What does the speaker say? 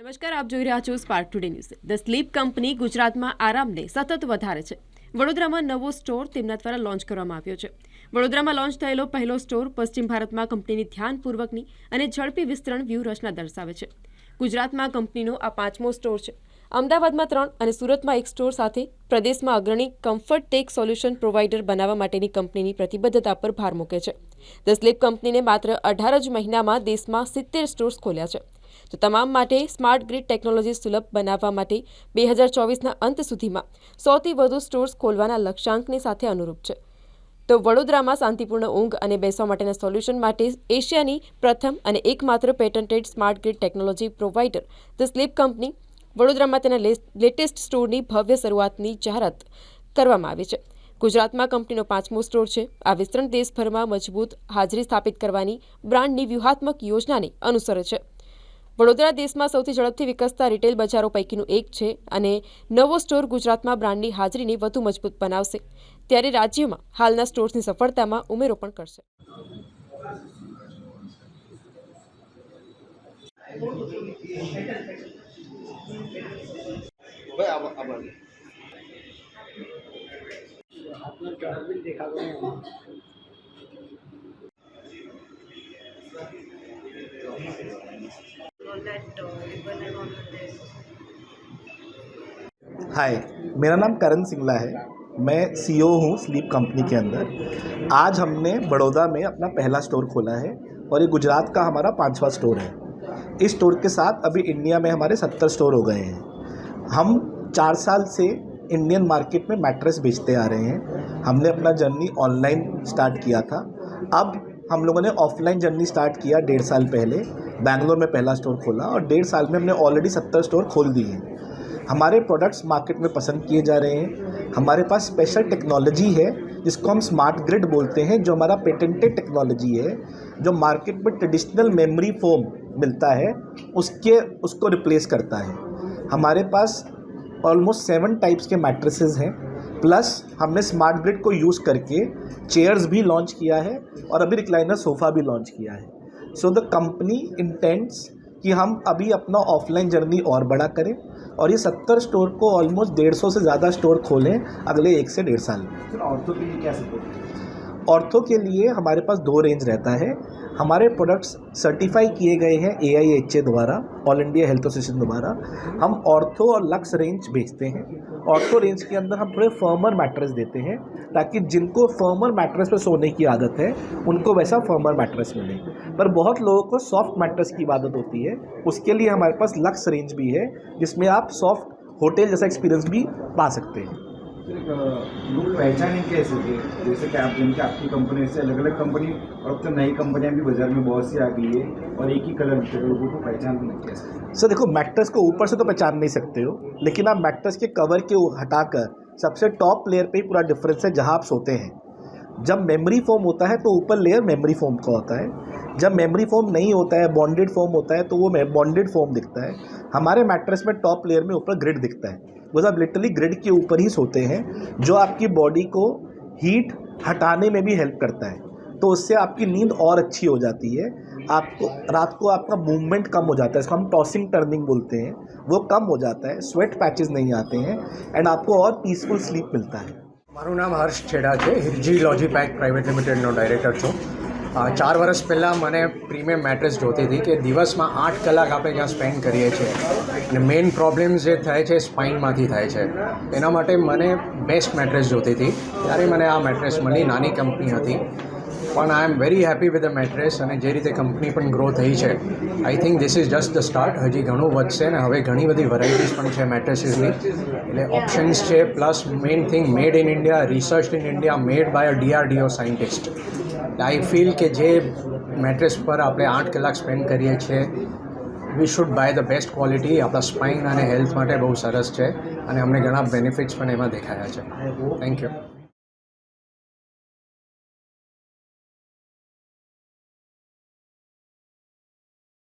નમસ્કાર, આપ જોઈ રહ્યા છો spark today news the sleep company ગુજરાતમાં આરામને સતત વધારે છે. વડોદરામાં નવો સ્ટોર તેમના દ્વારા લોન્ચ કરવામાં આવ્યો છે. વડોદરામાં લોન્ચ થયેલો પહેલો સ્ટોર પશ્ચિમ ભારતમાં કંપનીની ધ્યાનપૂર્વકની અને ઝડપી વિસ્તરણ વ્યૂહરચના દર્શાવે છે. ગુજરાતમાં કંપનીનો આ પાંચમો સ્ટોર છે. અમદાવાદમાં ત્રણ અને સુરતમાં એક સ્ટોર સાથે પ્રદેશમાં અગ્રણી કમ્ફર્ટ ટેક સોલ્યુશન પ્રોવાઇડર બનાવવા માટેની કંપનીની પ્રતિબદ્ધતા પર ભાર મૂકે છે. ધ સ્લીપ કંપનીને માત્ર અઢાર જ મહિનામાં દેશમાં સિત્તેર સ્ટોર્સ ખોલ્યા છે. તો તમામ માટે સ્માર્ટ ગ્રીડ ટેકનોલોજી સુલભ બનાવવા માટે બે હજાર ચોવીસના અંત સુધીમાં સૌથી વધુ સ્ટોર્સ ખોલવાના લક્ષ્યાંકની સાથે અનુરૂપ છે. તો વડોદરામાં શાંતિપૂર્ણ ઊંઘ અને બેસવા માટેના સોલ્યુશન માટે એશિયાની પ્રથમ અને એકમાત્ર patented smart grid technology provider the sleep company વડોદરામાં તેના લેટેસ્ટ સ્ટોરની ભવ્ય શરૂઆતની જાહેરાત કરવામાં આવી છે. ગુજરાતમાં કંપનીનો પાંચમો સ્ટોર છે. આ વિસ્તરણ દેશભરમાં મજબૂત હાજરી સ્થાપિત કરવાની બ્રાન્ડની વ્યૂહાત્મક યોજનાને અનુસરે છે. વડોદરા દેશમાં સૌથી ઝડપથી વિકસતા રિટેલ બજારો પૈકીનું એક છે અને નવો સ્ટોર ગુજરાતમાં બ્રાન્ડની હાજરીને વધુ મજબૂત બનાવશે. ત્યારે રાજ્યમાં હાલના સ્ટોર્સની સફળતામાં ઉમેરો પણ કરશે. हाय मेरा नाम करण सिंगला है। मैं सीईओ हूँ स्लीप कंपनी के अंदर। आज हमने बड़ौदा में अपना पहला स्टोर खोला है और ये गुजरात का हमारा पांचवा स्टोर है। इस स्टोर के साथ अभी इंडिया में हमारे सत्तर स्टोर हो गए हैं। हम चार साल से इंडियन मार्केट में मैट्रेस बेचते आ रहे हैं। हमने अपना जर्नी ऑनलाइन स्टार्ट किया था। अब हम लोगों ने ऑफलाइन जर्नी स्टार्ट किया डेढ़ साल पहले। बैंगलोर में पहला स्टोर खोला और डेढ़ साल में हमने ऑलरेडी सत्तर स्टोर खोल दिए हैं। हमारे प्रोडक्ट्स मार्केट में पसंद किए जा रहे हैं। हमारे पास स्पेशल टेक्नोलॉजी है, जिसको हम स्मार्ट ग्रिड बोलते हैं, जो हमारा पेटेंटेड टेक्नोलॉजी है, जो मार्केट में ट्रेडिशनल मेमोरी फोम मिलता है, उसके, उसको रिप्लेस करता है। हमारे पास ऑलमोस्ट सेवन टाइप्स के मैट्रेसेस हैं। प्लस हमने स्मार्ट ग्रिड को यूज़ करके चेयर्स भी लॉन्च किया है और अभी रिक्लाइनर सोफ़ा भी लॉन्च किया है। सो द कंपनी इंटेंट्स कि हम अभी अपना ऑफलाइन जर्नी और बड़ा करें और ये सत्तर स्टोर को ऑलमोस्ट डेढ़ सौ से ज़्यादा स्टोर खोलें अगले एक से डेढ़ साल में। औरतों के लिए क्या सपोर्ट ऑर्थो के लिए हमारे पास दो रेंज रहता है। हमारे प्रोडक्ट्स सर्टिफाई किए गए हैं ए आई एच ए द्वारा ऑल इंडिया हेल्थ एसोसिएशन द्वारा। हम ऑर्थो और लक्स रेंज बेचते हैं। ऑर्थो रेंज के अंदर हम थोड़े फर्मर मैट्रेस देते हैं, ताकि जिनको फर्मर मैट्रेस पे सोने की आदत है, उनको वैसा फर्मर मैट्रेस मिले। पर बहुत लोगों को सॉफ्ट मैट्रेस की आदत होती है। उसके लिए हमारे पास लक्स रेंज भी है, जिसमें आप सॉफ्ट होटल जैसा एक्सपीरियंस भी पा सकते हैं। लोग पहचाने कैसे थे? जैसे कि आप जिनके, आपकी कंपनी से अलग अलग कंपनी और अब तो नई कंपनियाँ भी बाज़ार में बहुत सी आ गई है, और एक ही कलर के लोगों को पहचानना कैसे सर, देखो मैट्रेस को ऊपर से तो पहचान नहीं सकते हो, लेकिन आप मैट्रेस के कवर के हटाकर सबसे टॉप लेयर पे ही पूरा डिफरेंस है, जहाँ आप सोते हैं। जब मेमोरी फोम होता है तो ऊपर लेयर मेमोरी फोम का होता है। जब मेमोरी फोम नहीं होता है बॉन्डेड फोम होता है तो वो बॉन्डेड फोम दिखता है। हमारे मैट्रेस में टॉप लेयर में ऊपर ग्रिड दिखता है। वो आप लिटरली ग्रिड के ऊपर ही सोते हैं जो आपकी बॉडी को हीट हटाने में भी हेल्प करता है तो उससे आपकी नींद और अच्छी हो जाती है आपको रात को आपका मूवमेंट कम हो जाता है इसको हम टॉसिंग टर्निंग बोलते हैं वो कम हो जाता है स्वेट पैचेस नहीं आते हैं एंड आपको और पीसफुल स्लीप मिलता है મારું નામ હર્ષ છેડા છે હિરજી લોજી પેક પ્રાઇવેટ લિમિટેડનો ડાયરેક્ટર છું અ, ચાર વર્ષ પહેલાં મને પ્રીમિયમ મેટ્રેસ જોતી હતી કે દિવસમાં આઠ કલાક આપણે ત્યાં સ્પેન્ડ કરીએ છીએ. અને મેઇન પ્રોબ્લેમ જે થાય છે, સ્પાઇનમાંથી થાય છે. એના માટે મને બેસ્ટ મેટ્રેસ જોતી હતી. ત્યારે મને આ મેટ્રેસ મળી, નાની કંપની હતી. પણ I am very happy with the mattress અને જે રીતે કંપની પણ ગ્રો થઈ છે. I think this is just the start હજી ઘણું વધશે ને હવે ઘણી બધી વેરાયટીઝ પણ છે મેટ્રેસીસની. એટલે ઓપ્શન્સ છે plus main thing made in India research in India made by a DRDO scientist I feel કે જે મેટ્રેસ પર આપણે આઠ કલાક સ્પેન્ડ કરીએ છીએ we should buy the best quality આપણા સ્પાઇન અને હેલ્થ માટે બહુ સરસ છે અને અમને ઘણા બેનિફિટ્સ પણ એમાં દેખાયા છે. Thank you